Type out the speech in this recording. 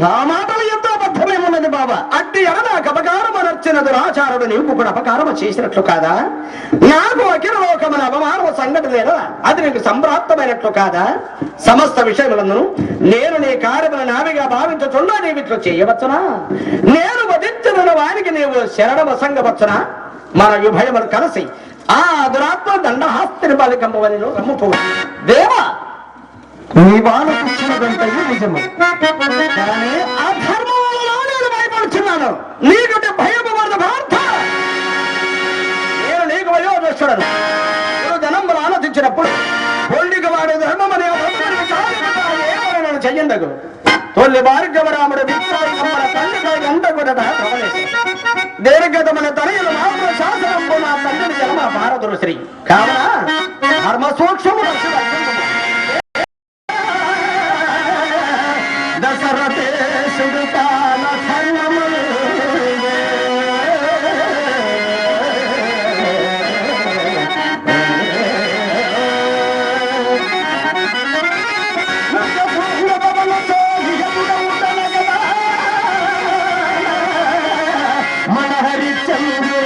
నా మాటలు ఎంతో అబద్ధమేమున్నది బాబా? అట్టి ఎడన అపకారం అనర్చిన దురాచారుడు నీకు కూడా అపకారం చేసినట్లు కాదా? నాకు అఖిల లోకమైన అవమానము సంఘటన లేదా అది నీకు సంప్రాప్తమైనట్లు కాదా? సమస్త విషయములను నేను నీ కార్యములు నావిగా భావించుచున్నా నీవు ఇట్లు చేయవచ్చునా? నేను వధించిన వారికి నీవు శరణవసంగవచ్చునా మన విభయములు కలిసి ఆ దురాత్మ దండహాస్తిని బాలికమ్మవని రమ్ముపో దేవా నీ వాళ్ళు ఇచ్చినదంతయు నిజము కానీ ఆ ధర్మంలో నేను భయపడుచున్నాను. నీకంటే భయము వరద భారత. నేను నీకు వయోదృష్టుడను నేను జనంబులు ఆలోచించినప్పుడు పొండికి వాడు ధర్మం అనే నేను చెయ్యండగు తొలి భార్గవరాముడు విశ్వాసమ్మల తండ్రిగా ఎంత కూడా దీర్ఘతమైన తనయులు మాత్రం శాసనం నా తండ్రి జన్మ భారతులు శ్రీ. కావున ధర్మ సూక్ష్మము மனஹரி சென்று